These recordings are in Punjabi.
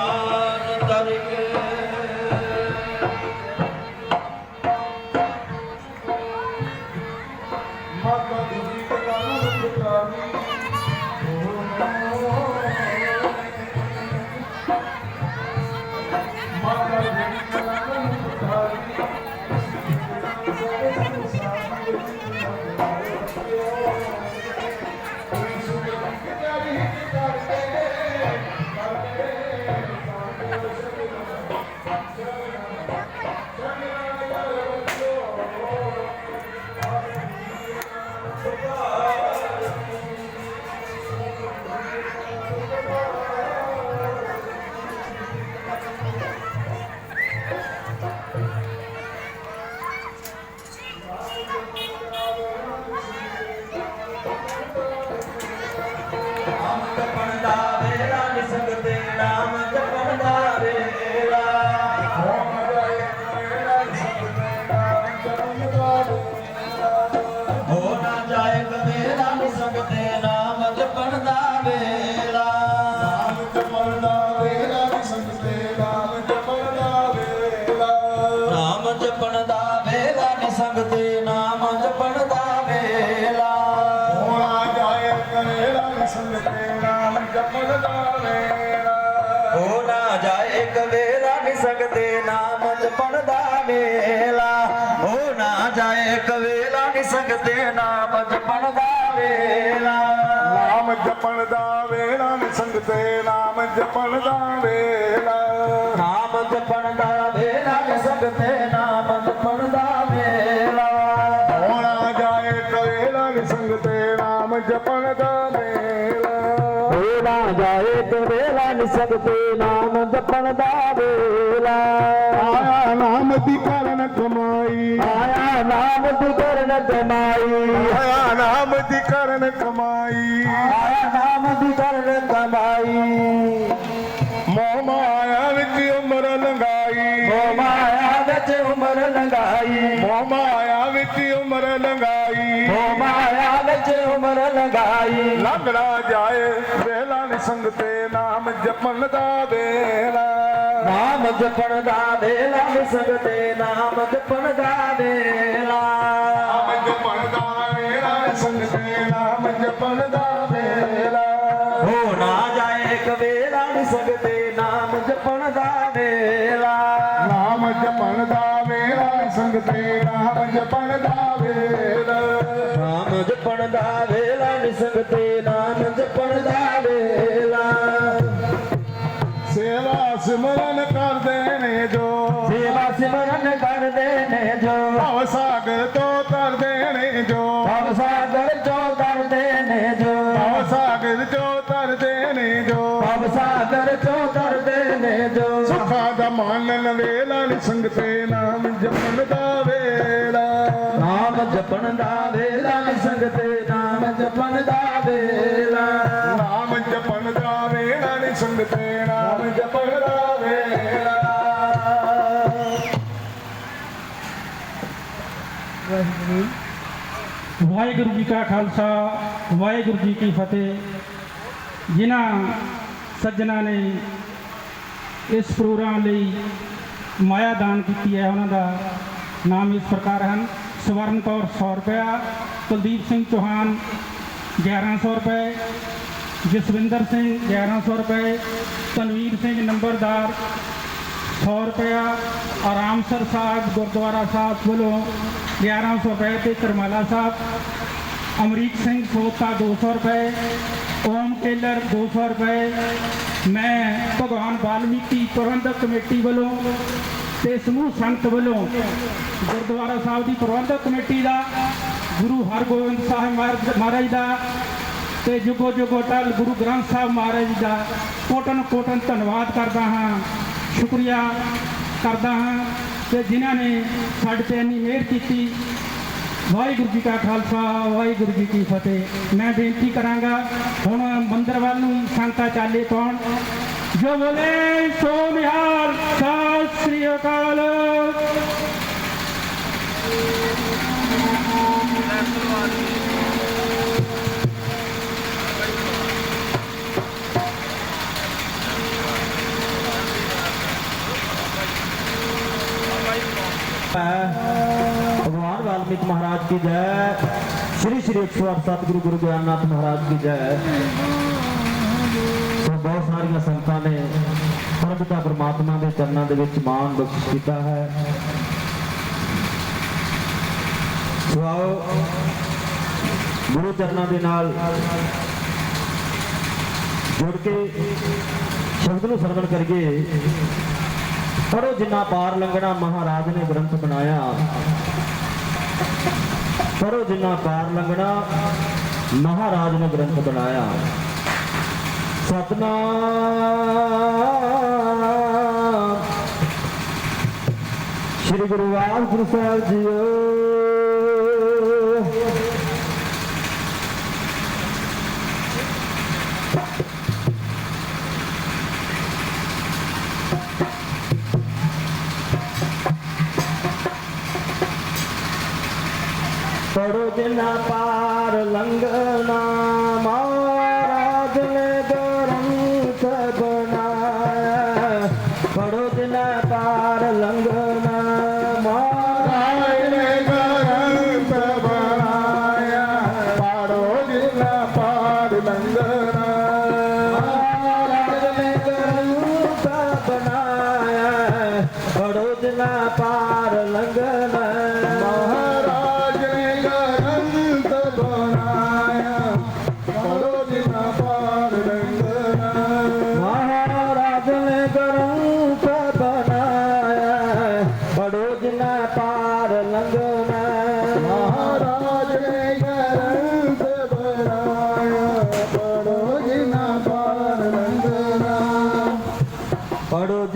Oh, ਹੋ ਨਾ ਜਾਏ ਕਵੇਲਾ ਨਿਸੰਗਤੇ ਨਾਮ ਜਪਣ ਦਾ ਵੇਲਾ। ਹੋ ਨਾ ਜਾਏ ਕਵੇਲਾ ਨਿਸੰਗਤੇ ਨਾਮ ਜਪਣ ਦਾ ਵੇਲਾ। ਨਾਮ ਜਪਣ ਦਾ ਵੇਲਾ ਵੀ ਸੰਗਤੇ ਨਾਮ ਜਪਣ ਦਾ ਵੇਲਾ। ਨਾਮ ਜਪਣ ਦਾ ਵੇਲਾ ਨਿਸੰਗਤੇ ਨਾਮ ਜਪਣ ਦਾ ਨਿਸੰਗਤੇ ਨਾਮ ਜਪਣ ਦਾ ਵੇਲਾ। ਆਇਆ ਨਾਮ ਦੀ ਕਰਨ ਕਮਾਈ। ਆਇਆ ਨਾਮ ਦੀ ਕਰਨ ਕਮਾਈ। ਆਇਆ ਨਾਮ ਦੀ ਕਰਨ ਕਮਾਈ। ਆਇਆ ਨਾਮ ਦੀ ਕਰਨ ਕਮਾਈ। ਮੋਹ ਮਾਇਆ ਵਿੱਚ ਉਮਰ ਲੰਗਾਈ ਮੋ ਮਾਇਆ ਵਿੱਚ ਉਮਰ ਲੰਗਾਈ ਮੋਹ ਮਾਇਆ ਵਿੱਚ ਉਮਰ ਲੰਗਾਈ ਮੋ ਮਾਇਆ ਵਿੱਚ ਉਮਰ ਲੰਗਾਈ ਲੰਗੜਾ ਜਾਏ ਵੇਲਾ ਸੰਗਤੇ ਨਾਮ ਜਪਣ ਦਾ ਵੇਲਾ ਨਾਮ ਜਪਣ ਦਾ ਵੇਲਾ ਨਿਸਗਤੇ ਨਾਮ ਜਪਣ ਦਾ ਵੇਲਾ ਨਾਮ ਜਪਣ ਦਾ ਵੇਲਾ ਸੰਗਤੇ ਨਾਮ ਜਪਣ ਦਾ ਵੇਲਾ ਹੋ। ਨਾ ਜਾਏ ਇੱਕ ਵੇਲਾ ਨਿਸਗਤੇ ਨਾਮ ਜਪਣ ਦਾ ਵੇਲਾ ਨਾਮ ਜਪਣ ਦਾ ਵੇਲਾ ਸੰਗਤੇ ਨਾਮ ਜਪਣ ਦਾ ਵੇਲਾ ਨਾਮ ਜਪਣ ਦਾ ਸਿਮਰਨ ਕਰਦੇ ਨੇ ਜੋ। ਭਵ ਸਾਗਰ ਤੋਂ ਤਰਦੇ ਨੇ ਜੋ। ਭਵ ਸਾਗਰ ਚੋਂ ਕਰਦੇ ਨੇ ਜੋ। ਭਵ ਸਾਗਰ ਤੋਂ ਤਰਦੇ ਨੇ ਜੋ। ਭਵ ਸਾਗਰ ਚੋਂ ਕਰਦੇ ਨੇ ਜੋ। ਸੁਖਾਂ ਦਾ ਮਾਨਨ ਵੇਲਾ ਨੀ ਸੰਗਤੇ ਨਾਮ ਜਪਣ ਦਾ ਵੇਲਾ। ਨਾਮ ਜਪਣ ਦਾ ਵੇਲਾ ਨੀ ਸੰਗਤੇ ਨਾਮ ਜਪਣ ਦਾ ਵੇਲਾ। ਵਾਹਿਗੁਰੂ ਜੀ ਕਾ ਖਾਲਸਾ, ਵਾਹਿਗੁਰੂ ਜੀ ਕੀ ਫਤਿਹ। ਜਿਨ੍ਹਾਂ ਸੱਜਣਾ ਨੇ ਇਸ ਪ੍ਰੋਗਰਾਮ ਲਈ ਮਾਇਆ ਦਾਨ ਕੀਤੀ ਹੈ, ਉਹਨਾਂ ਦਾ ਨਾਮ ਇਸ ਪ੍ਰਕਾਰ ਹਨ। ਸਵਰਨ ਕੌਰ 100 ਰੁਪਇਆ, ਕੁਲਦੀਪ ਸਿੰਘ ਚੌਹਾਨ 1100 ਰੁਪਏ, ਜਸਵਿੰਦਰ ਸਿੰਘ 1100 ਰੁਪਏ, ਤਨਵੀਰ ਸਿੰਘ ਨੰਬਰਦਾਰ 100 ਰੁਪਇਆ ਆਰਾਮਸਰ ਸਾਹਿਬ ਗੁਰਦੁਆਰਾ ਸਾਹਿਬ ਵੱਲੋਂ 1100 ਰੁਪਏ ਤੇ ਕਰਮਾਲਾ ਸਾਹਿਬ ਅਮਰੀਕ ਸਿੰਘ ਸੋਤਾ 200 ਰੁਪਏ ਓਮ ਟੇਲਰ 200 ਰੁਪਏ ਮੈਂ ਭਗਵਾਨ ਵਾਲਮੀਕੀ ਪ੍ਰਬੰਧਕ ਕਮੇਟੀ ਵੱਲੋਂ ਤੇ ਸਮੂਹ ਸੰਗਤ ਵੱਲੋਂ ਗੁਰਦੁਆਰਾ ਸਾਹਿਬ ਦੀ ਪ੍ਰਬੰਧਕ ਕਮੇਟੀ ਦਾ ਗੁਰੂ ਹਰਗੋਬਿੰਦ ਸਾਹਿਬ ਮਹਾਰਾਜ- ਮਹਾਰਾਜ ਦਾ ਤੇ ਜੁਗੋ ਜੁਗੋ ਟਲ ਗੁਰੂ ਗ੍ਰੰਥ ਸਾਹਿਬ ਮਹਾਰਾਜ ਜੀ ਦਾ ਕੋਟਨ ਕੋਟਨ ਧੰਨਵਾਦ ਕਰਦਾ ਹਾਂ ਸ਼ੁਕਰੀਆ ਕਰਦਾ ਹਾਂ ਕਿ ਜਿਨ੍ਹਾਂ ਨੇ ਸਾਡੇ ਤੇ ਇੰਨੀ ਮਿਹਰ ਕੀਤੀ। ਵਾਹਿਗੁਰੂ ਜੀ ਕਾ ਖਾਲਸਾ, ਵਾਹਿਗੁਰੂ ਜੀ ਕੀ ਫਤਿਹ। ਮੈਂ ਬੇਨਤੀ ਕਰਾਂਗਾ, ਹੁਣ ਮੰਦਰ ਵੱਲ ਨੂੰ ਸੰਗਤਾਂ ਚਾਲੇ ਪਾਉਣ। ਜੋ ਬੋਲੇ, ਸੋ ਨਿਹਾਲ। ਸਤਿ ਸ੍ਰੀ ਅਕਾਲ। ਸਾਰੇ ਪੜਤ ਭਗਵਾਨ वाल्मीकि महाराज की जय श्री श्री एक सौ अड़सठ गुरु गुरु ज्ञाननाथ महाराज ਸੋ ਬਹੁਤ ਸਾਰੀਆਂ ਸੰਤਾਂ ਨੇ ਪ੍ਰਭ ਦਾ ਪਰਮਾਤਮਾ ਦੇ ਚਰਨਾਂ ਦੇ ਵਿੱਚ ਮਾਣ ਬਖਸ਼ ਕੀਤਾ ਹੈ। ਸੋ ਗੁਰੂ ਚਰਨਾਂ ਦੇ ਨਾਲ ਜੁੜ ਕੇ ਸ਼ਬਦ ਨੂੰ ਸਰਵਣ ਕਰੀਏ। ਕਰੋ ਜਿੰਨਾ ਪਾਰ ਲੰਘਣਾ ਮਹਾਰਾਜ ਨੇ ਗ੍ਰੰਥ ਬਣਾਇਆ। ਕਰੋ ਜਿੰਨਾ ਪਾਰ ਲੰਘਣਾ ਮਹਾਰਾਜ ਨੇ ਗ੍ਰੰਥ ਬਣਾਇਆ। ਸਤਨਾ ਸ੍ਰੀ ਗੁਰੂ ਆਨੰਦ ਸਾਹਿਬ ਜੀਓ। પડોદના પાર લંગના મા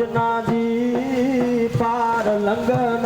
ਸੱਜਣਾ ਜੀ ਪਾਰ ਲੰਘਣ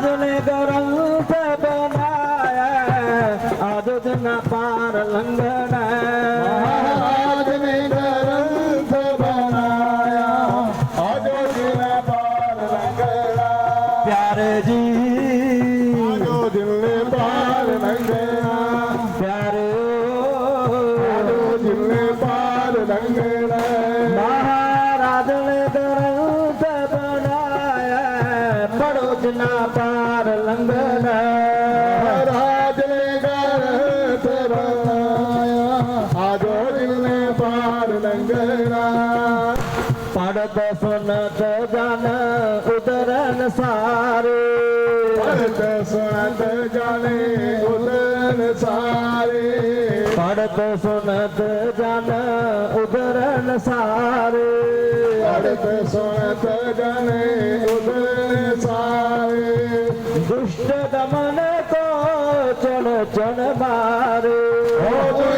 সাজনে গরম पढ़त सुनत जन उदरन सारे। पढ़त सुनत जन उदरन सारे। दुष्ट दमन को चलो चल मारे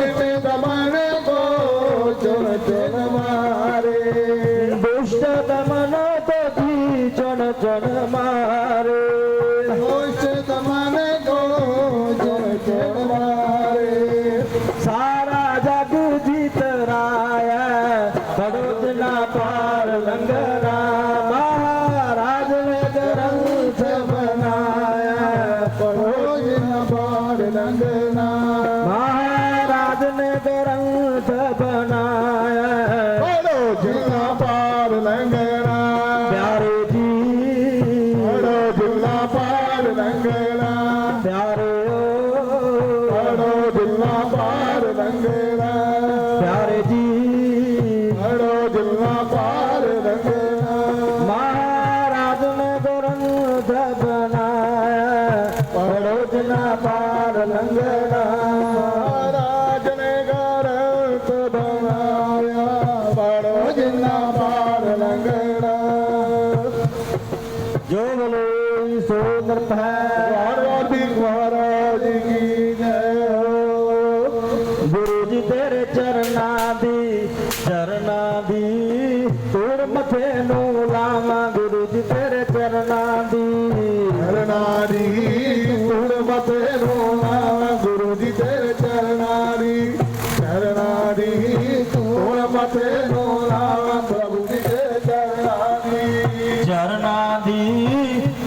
ਤੇਰੇ ਚਰਨਾਂ ਦੀ ਚਰਨਾਂ ਦੀ ਤੂੜ ਮਥੇ ਨੂੰ ਲਾਵਾਂ ਗੁਰੂ ਜੀ ਤੇਰੇ ਚਰਨਾਂ ਦੀ। ਚਰਨਾਂ ਦੀ ਤੁਰ ਮਤੇ ਰੋਣਾ ਗੁਰੂ ਜੀ ਤੇਰੇ ਚਰਨਾਂ ਦੀ। ਚਰਨਾਂ ਦੀ ਤੁਰ ਮਤੇ ਰੋਣਾ ਪ੍ਰਭੂ ਜੀ ਤੇਰੇ ਚਰਨਾਂ ਦੀ। ਚਰਨਾਂ ਦੀ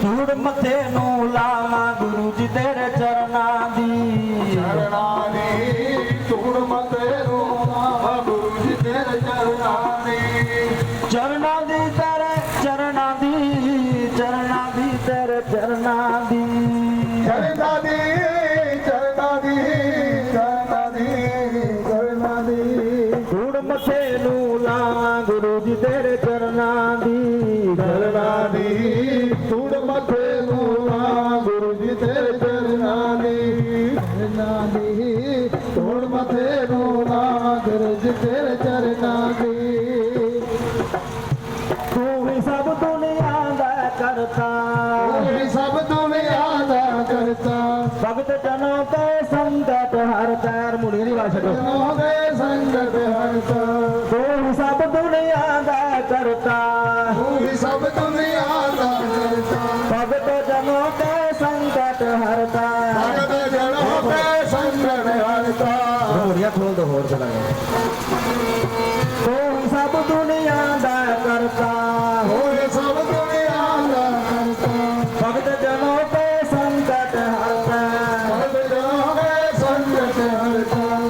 ਤੂੜ ਮਥੇ ਨੂੰ ਲਾਵਾਂ ਗੁਰੂ ਜੀ ਤੇਰੇ ਚਰਨਾਂ ਦੀ। ਚਰਨਾਂ ਦੀ ਮਤੇ ਰੋਣਾ ਗੁਰੂ ਜੀ ਤੇਰੇ ਚਰਨਾਂ ਦੀ। ਚਰਨਾਂ ਦੀ ਤੇਰੇ ਚਰਨਾਂ ਦੀ ਚਰਨਾਂ ਦੀ ਤੇਰੇ ਚਰਨਾਂ ਦੀ। ਚਰਨਾਂ ਦੀ ਚਰਨਾਂ ਦੀ ਚਰਨਾਂ ਦੀ ਚਰਨਾਂ ਦੀ। ਧੂੜ ਮੱਥੇ ਨੂੰ ਲਾਵਾਂ ਗੁਰੂ ਜੀ ਤੇਰੇ ਚਰਨਾਂ ਦੀ। ਚਰਨਾਂ ਦੀ ਤੂੜ ਆ ਗੁਰੂ ਜੀ ਤੇਰੇ ਚਰਨਾਂ ਦੀ ਤੂੰ ਹੀ ਸਭ ਦੁਨੀਆ ਦਾ ਕਰਤਾ। ਇਹ ਸਭ ਦੁਨੀਆ ਦਾ ਕਰਤਾ। ਭਗਤ ਜਨੋਂ ਤੇ ਸੰਗਤ ਹਰ ਤੈਰ ਮੁੜੀ ਦੀ ਜਨੋ ਦੇ ਸੰਗਤ ਹਰਤਾ ਤੂੰ ਹੀ ਸਭ ਦੁਨੀਆ ਦਾ ਕਰਤਾ। ਖੋਲ ਦੋ ਹੋਰ ਚਲਾਂਗੇ ਤੂੰ ਹੀ ਸਭ ਦੁਨੀਆ ਦਾ ਕਰਤਾ ਹੋਏ ਸਭ ਦੁਨੀਆ ਦਾ ਕਰਤਾ ਭਗਤ ਜਨੋਂ ਤੇ ਸੰਗਤ ਹਰਤਾ ਭਗਤ ਜਨੋ ਦੇ ਸੰਗਤ ਹਰਤਾ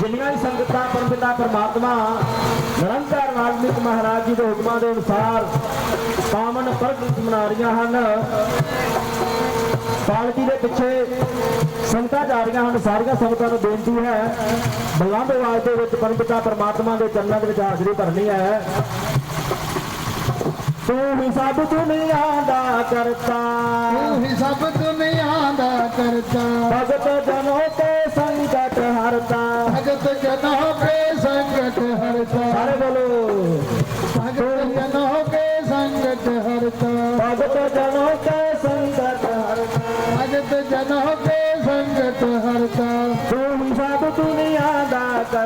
ਜਿੰਨੀਆਂ ਵੀ ਸੰਗਤਾਂ ਪਰਮਪਿਤਾ ਪਰਮਾਤਮਾ ਨਿਰੰਕਾਰ ਵਾਲਮੀਕ ਮਹਾਰਾਜ ਜੀ ਦੇ ਹੁਕਮਾਂ ਦੇ ਅਨੁਸਾਰ ਪਾਵਨ ਪ੍ਰਗਟ ਮਨਾ ਰਹੀਆਂ ਹਨ ਪਾਲਕੀ ਦੇ ਪਿੱਛੇ ਸੰਗਤਾਂ ਜਾ ਰਹੀਆਂ ਹਨ ਸਾਰੀਆਂ ਸੰਗਤਾਂ ਨੂੰ ਬੇਨਤੀ ਹੈ ਬਲੰਦ ਆਵਾਜ਼ ਦੇ ਵਿੱਚ ਪਰਮਪਿਤਾ ਪਰਮਾਤਮਾ ਦੇ ਚਰਨਾਂ ਦੇ ਵਿੱਚ ਹਾਜ਼ਰੀ ਭਰਨੀ ਹੈ। ਤੂੰ ਹੀ ਸਭ ਦੁਨੀਆ ਦਾ ਕਰਤਾ। ਤੂੰ ਹੀ ਸਭ ਦੁਨੀਆ ਦਾ ਕਰਤਾ। ਭਗਤ ਜਨੋਂ ਤੇ ਸੰਕਟ ਹਰਤਾ। ਭਗਤ ਜਨੋ ਕੇ ਸੰਗਤ ਹਰਤਾ। ਸਾਰੇ ਬੋਲੋ। ਭਗਤ ਜਨੋ ਕੇ ਸੰਗਤ ਹਰਤਾ। ਭਗਤ ਜਨੋਂ ਤੇ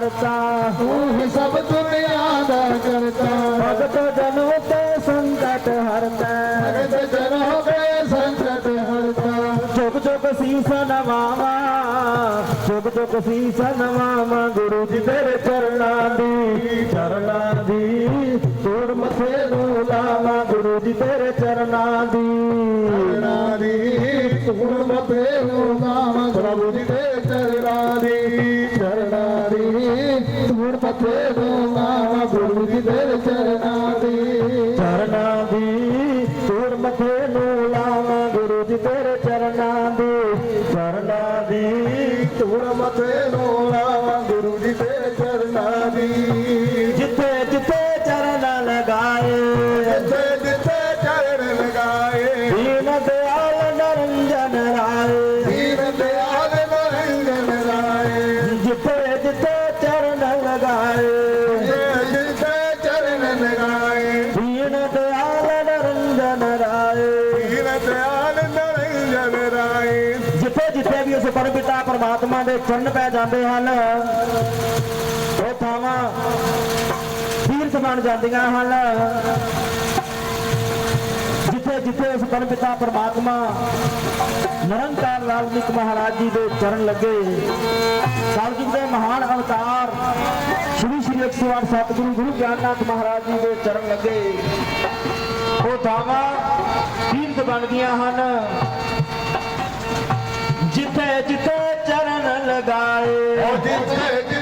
ਕਰਤਾ। ਤੂੰ ਹੀ ਸਭ ਦੁਨੀਆ ਦਾ ਕਰਤਾ। ਭਗਤ ਜਨੋਂ ਤੇ ਸੰਕਟ ਹਰਤਾ। ਭਗਤ ਜਨੋ ਕੇ ਸੰਗਤ ਹਰਤਾ। ਚੁੱਕ ਚੁੱਕ ਸੀਸ ਨਵਾਵਾ ਚੁੱਕ ਚੁੱਕ ਸੀਸ ਨਵਾਵਾ ਗੁਰੂ ਜੀ ਤੇਰੇ ਚਰਨਾਂ ਦੀ ਚਰਨਾਂ ਦੀ ਤੋੜ ਮੱਥੇ ਨੂੰ ਲਾਵਾ ਗੁਰੂ ਜੀ ਤੇਰੇ ਚਰਨਾਂ ਦੀ। ਚਰਨਾਂ ਦੀ ਤੂੜ ਮਤੇ ਨੂੰ ਨਾਮ ਪ੍ਰਭੂ ਜੀ ਦੇ ਚਰਨਾਂ ਦੀ ਚਰਨਾਂ ਦੀ ਤੂੜ ਮਤੇ ਨੂੰ ਨਾਮ ਗੁਰੂ ਜੀ ਦੇ ਚਰਨਾਂ ਦੀ ਚਰਨਾਂ ਦੀ ਤੋੜ ਮੱਥੇ ਨੂੰ ਲਾਵਾ ਗੁਰੂ ਜੀ ਤੇਰੇ ਚਰਨਾਂ ਦੀ ਚਰਨਾਂ ਦੀ ਤੂੜ ਮਤੇ ਨੂੰ ਜਾਂਦੀਆਂ ਹਨ। ਜਿੱਥੇ ਜਿੱਥੇ ਉਸ ਪਰਮ ਪਿਤਾ ਪਰਮਾਤਮਾ ਨਿਰੰਕਾਰ ਵਾਲਮੀਕ ਮਹਾਰਾਜ ਜੀ ਦੇ ਚਰਨ ਲੱਗੇ ਕਲਯੁਗ ਦੇ ਮਹਾਨ ਅਵਤਾਰ ਸ਼੍ਰੀ ਸ਼੍ਰੀ 108 ਸਤਿਗੁਰੂ, ਗੁਰੂ ਗਿਆਨਨਾਥ ਮਹਾਰਾਜ ਜੀ ਦੇ ਚਰਨ ਲੱਗੇ। ਉਹ ਥਾਵਾਂ ਤੀਰਥ ਬਣ ਹਨ। ਜਿੱਥੇ ਜਿੱਥੇ ਚਰਨ ਲਗਾਏ। ਉਹ ਜਿੱਥੇ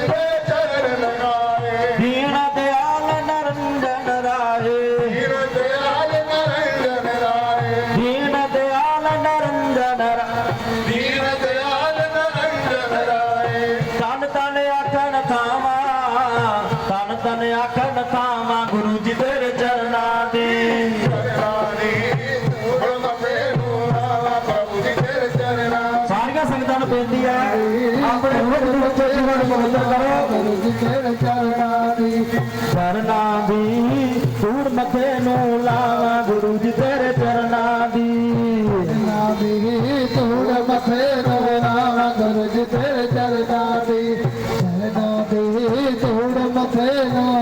गुरू लु ਦੀ चरदा थूर मथे नूल गुरू जी तेरे पर नदी तूड़ मथे नव गुरू जी तेरे चर नदी तूड़ मथे न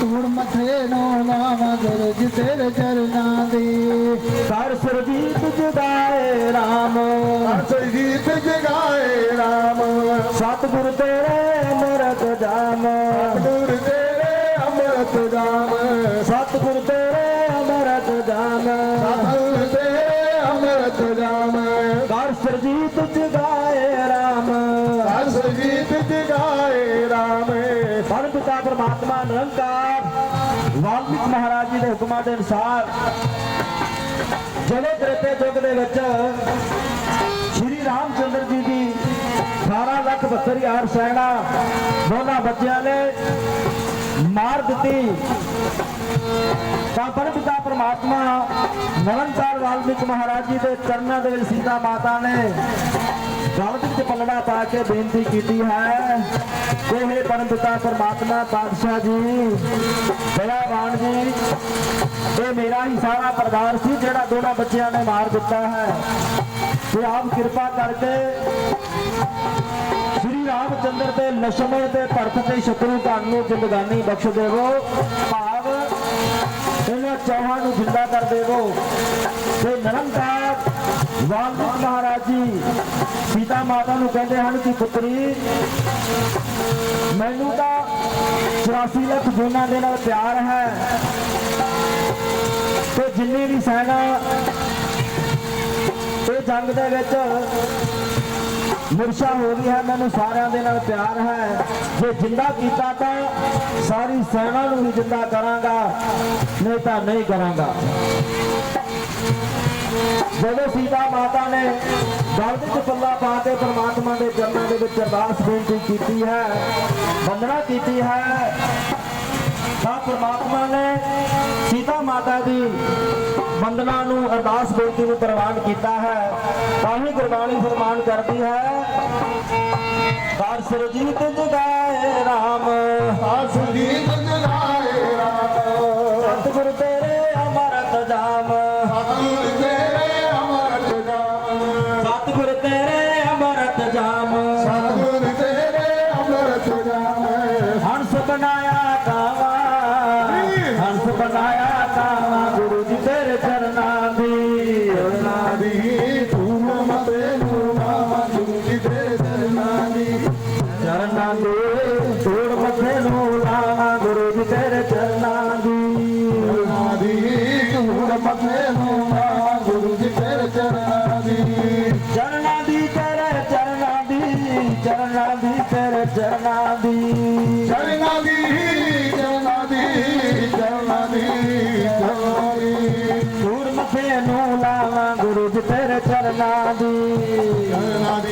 ਧੂੜ ਮਥੇ ਰਵਨਾ ਗੁਰੂ ਜੀ ਤੇਰੇ ਚਰਨਾਂ ਦੀ। ਕਰ ਸਰਜੀਤ ਜੁਦਾਏ RAM ਸੰਗੀਤ ਜਗਾਏ ਰਾਮ। ਸਤਿਗੁਰ ਤੇਰੇ ਅਮਰਤ ਜਾਮ। ਗੁਰ ਤੇਰੇ ਅੰਮ੍ਰਿਤ ਜਾਮ। ਸਤਿਗੁਰ ਤੇਰੇ ਅਮਰਤ ਜਾਮ। ਸਤਿਗੁਰ ਰਾਮ ਪਿਤਾ ਪਰਮਾਤਮਾ ਨਿਰੰਕਾਰ। ਵਾਲਮੀਕ ਮਹਾਰਾਜ ਜੀ ਦੇ ਹੁਕਮਾਂ ਦੇ ਅਨੁਸਾਰ ਜਿਹੜੇ ਤ੍ਰੇਤੇ ਯੁੱਗ ਦੇ ਵਿੱਚ ਸ਼੍ਰੀ ਰਾਮਚੰਦਰ ਜੀ ਦੀ 18 ਲੱਖ 72 ਹਜ਼ਾਰ ਸੈਨਾ ਦੋਨਾਂ ਬੱਚਿਆਂ ਨੇ ਮਾਰ ਦਿੱਤੀ। ਤਾਂ ਪਰਮ ਪਰਮਾਤਮਾ ਨਿਰੰਕਾਰ ਵਾਲਮੀਕ ਮਹਾਰਾਜ ਜੀ ਦੇ ਚਰਨਾਂ ਦੇ ਵਿੱਚ ਸੀਤਾ ਮਾਤਾ ਨੇ ਗਲਤ ਵਿੱਚ ਪੱਲੜਾ ਪਾ ਕੇ ਬੇਨਤੀ ਕੀਤੀ ਹੈ। ਕੋਹੇ ਪਰਮਪਿਤਾ ਪਰਮਾਤਮਾ ਪਾਤਸ਼ਾਹ ਜੀ ਦਇਆਵਾਨ ਜੀ, ਇਹ ਮੇਰਾ ਹੀ ਸਾਰਾ ਪਰਿਵਾਰ ਸੀ ਜਿਹੜਾ ਦੋਨਾਂ ਬੱਚਿਆਂ ਨੇ ਮਾਰ ਦਿੱਤਾ ਹੈ। ਤੇ ਆਪ ਕਿਰਪਾ ਕਰਕੇ ਸ੍ਰੀ ਰਾਮ ਚੰਦਰ ਦੇ ਲక్ష్మణ ਤੇ ਭਰਤ ਤੇ ਸ਼ਤਰੂ ਸ਼ਤਰੂਘਨ ਨੂੰ ਜ਼ਿੰਦਗਾਨੀ ਬਖਸ਼ ਦੇਵੋ। ਭਾਵ ਇਹਨਾਂ ਚੌਹਾਂ ਨੂੰ ਜ਼ਿੰਦਾ ਕਰ ਦੇਵੋ। ਤੇ ਨਿਰੰਕਾਰ ਵਾਲਮੀਕ ਮਹਾਰਾਜ ਜੀ ਸੀਤਾ ਮਾਤਾ ਨੂੰ ਕਹਿੰਦੇ ਹਨ ਕਿ ਪੁੱਤਰੀ, ਮੈਨੂੰ ਤਾਂ 84 ਲੱਖ ਜੂਨਾਂ ਦੇ ਨਾਲ ਪਿਆਰ ਹੈ ਤੇ ਜਿੰਨੀ ਵੀ ਸੈਨਾ ਇਹ ਜੰਗ ਦੇ ਵਿੱਚ ਮੁਰਸ਼ਾ ਹੋ ਗਈ ਹੈ ਮੈਨੂੰ ਸਾਰਿਆਂ ਦੇ ਨਾਲ ਪਿਆਰ ਹੈ। ਜੇ ਜਿੰਦਾ ਕੀਤਾ ਤਾਂ ਸਾਰੀ ਸੈਨਾ ਨੂੰ ਵੀ ਜਿੰਦਾ ਕਰਾਂਗਾ, ਨਹੀਂ ਤਾਂ ਨਹੀਂ ਕਰਾਂਗਾ। ਜਦੋਂ ਸੀਤਾ ਮਾਤਾ ਨੇ ਗਲ ਵਿੱਚ ਪੱਲਾ ਪਾ ਕੇ ਪ੍ਰਮਾਤਮਾ ਦੇ ਚਰਨਾਂ ਦੇ ਵਿੱਚ ਅਰਦਾਸ ਬੇਨਤੀ ਕੀਤੀ ਹੈ। ਵੰਦਨਾ ਕੀਤੀ ਹੈ। ਤਾਂ ਪਰਮਾਤਮਾ ਨੇ ਸੀਤਾ ਮਾਤਾ ਦੀ ਵੰਦਨਾ ਨੂੰ ਅਰਦਾਸ ਬੇਨਤੀ ਨੂੰ ਪ੍ਰਵਾਨ ਕੀਤਾ ਹੈ। ਤਾਂ ਹੀ ਗੁਰਬਾਣੀ ਫਰਮਾਨ ਕਰਦੀ ਹੈ ਕਾਰ ਸਰਜੀਤ ਜਗਾਏ RAM ਸੰਗੀਤ ਜਗਾਏ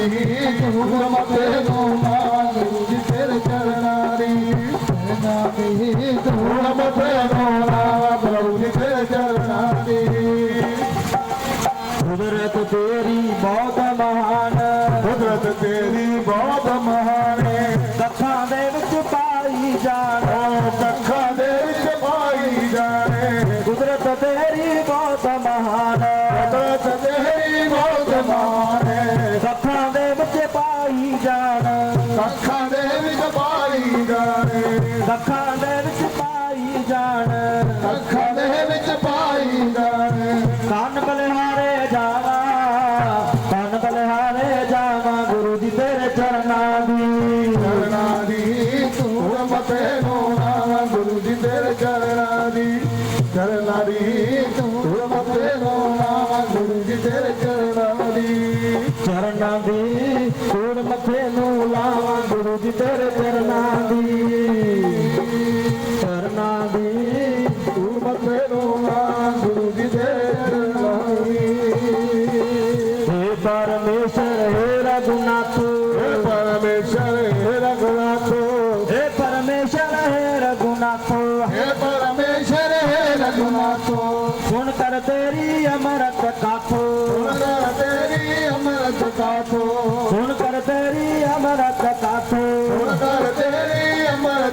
ਚਰਨਾਂ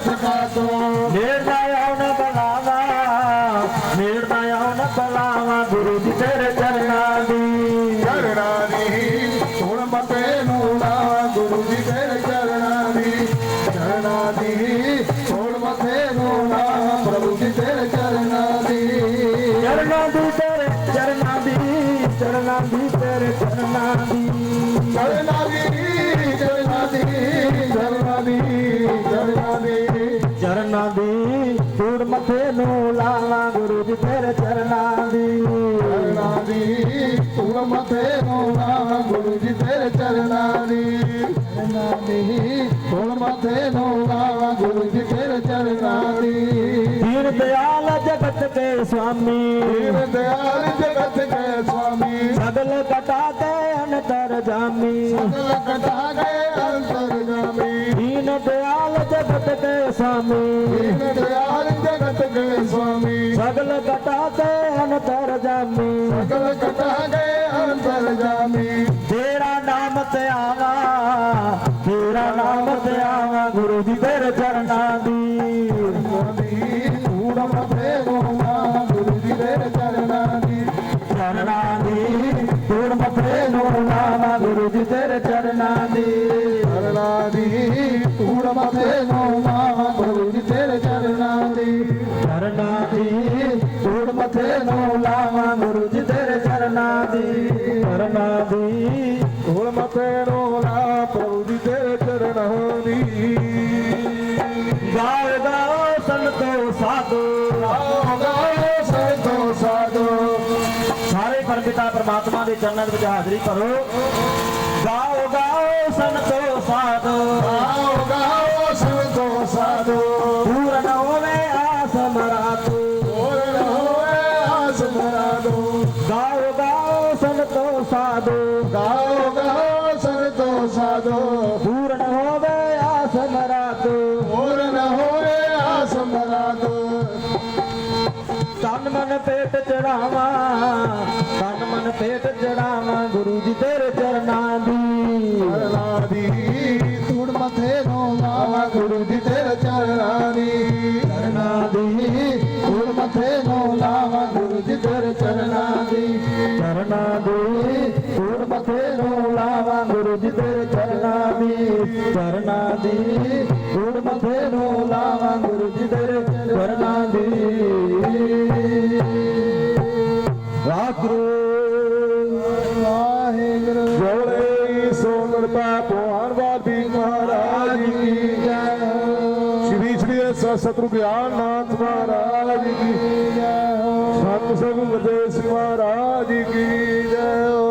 Chicago. ਦੀ। ਸੁਣ ਮਤੇ ਨੂੰ ਲਾ ਗੁਰੂ ਜੀ ਤੇਰੇ ਚਰਨਾਂ ਦੀ। ਦੀਨ ਦਿਆਲ ਜਗਤ ਕੇ ਸੁਆਮੀ। ਦੀਨ ਦਿਆਲ ਜਗਤ ਕੇ ਸੁਆਮੀ। ਸਗਲ ਕਟਾ ਕੇ ਅੰਤਰ ਜਾਮੀ। ਸਗਲ ਕਟਾ ਗਏ ਅੰਤਰ ਜਾਮੀ। ਦੀਨ ਦਿਆਲ ਜਗਤ ਕੇ ਸੁਆਮੀ। ਦੀਨ ਦਿਆਲ ਜਗਤ ਕੇ ਸੁਆਮੀ। ਸਗਲ ਕਟਾ ਕੇ ਅੰਤਰ ਜਾਮੀ। ਸਗਲ ਕਟਾ ਗਏ ਅੰਤਰ ਜਾਮੀ। ਤੇਰਾ ਆਵਾ ਗੁਰੂ ਜੀ ਤੇਰੇ ਚਰਨਾਂ ਦੀ। ਧੂੜ ਮਤੇ ਮੋਨਾ ਗੁਰੂ ਜੀ ਦੇ ਚਰਨਾਂ ਦੀ। ਚਰਨਾਂ ਦੀ ਧੂੜ ਮੱਥੇ ਨੂੰ ਲਾਵਾ ਗੁਰੂ ਜੀ ਤੇਰੇ ਚਰਨਾਂ ਦੀ। ਚਰਨਾਂ ਦੀ ਧੂੜ ਮਤੇ ਮੋਨਾ ਗੁਰੂ ਜੀ ਤੇਰੇ ਚਰਨਾਂ ਦੀ। ਚਰਨਾਂ ਦੀ ਧੂੜ ਮੱਥੇ ਨੂੰ ਲਾਵਾ ਗੁਰੂ ਜੀ ਤੇਰੇ ਚਰਨਾਂ ਦੀ। ਚਰਨਾਂ ਦੀ ਚਰਨਾਂ ਦੇ ਵਿੱਚ ਹਾਜ਼ਰੀ ਭਰੋ। ਗਾਓ ਗਾਓ ਸੰਤੋ ਸਾਧੂ। ਆਓ ਤਨ ਮਨ ਪੇਟ ਚੜਾਵਾ ਗੁਰੂ ਜੀ ਤੇਰੇ ਚਰਨਾਂ ਦੀ। ਚਰਨਾਂ ਦੀ ਧੂੜ ਮਥੇ ਨੂੰ ਲਾਵਾ ਗੁਰੂ ਜੀ ਤੇਰੇ ਚਰਨਾਂ ਦੀ। ਚਰਨਾਂ ਦੀ ਧੂੜ ਮਥੇ ਨੂੰ ਲਾਵਾ ਗੁਰੂ ਜੀ ਤੇਰੇ ਚਰਨਾਂ ਦੀ। ਚਰਨਾਂ ਦੀ ਧੂੜ ਮੱਥੇ ਨੂੰ ਲਾਵਾ ਗੁਰੂ ਜੀ ਤੇਰੇ ਚਰਨਾਂ ਦੀ। ਚਰਨਾਂ ਦੀ ਧੂੜ ਮੱਥੇ ਨੂੰ ਲਾਵਾ ਗੁਰੂ ਜੀ ਤੇਰੇ ਚਰਨਾਂ ਦੀ। ਵਾਹਿਗੁਰੂ ਵਾਹਿਗੁਰੂ ਜੋੜੇ ਸੋਨਰ ਪਾਪਵਾਨ ਵਾਦੀ ਮਹਾਰਾਜ ਕੀ ਜੈ ਸ਼੍ਰੀ ਸ਼੍ਰੀ ਸਤਿਗੁਰੂ ਗਿਆਨਨਾਥ ਮਹਾਰਾਜ ਕੀ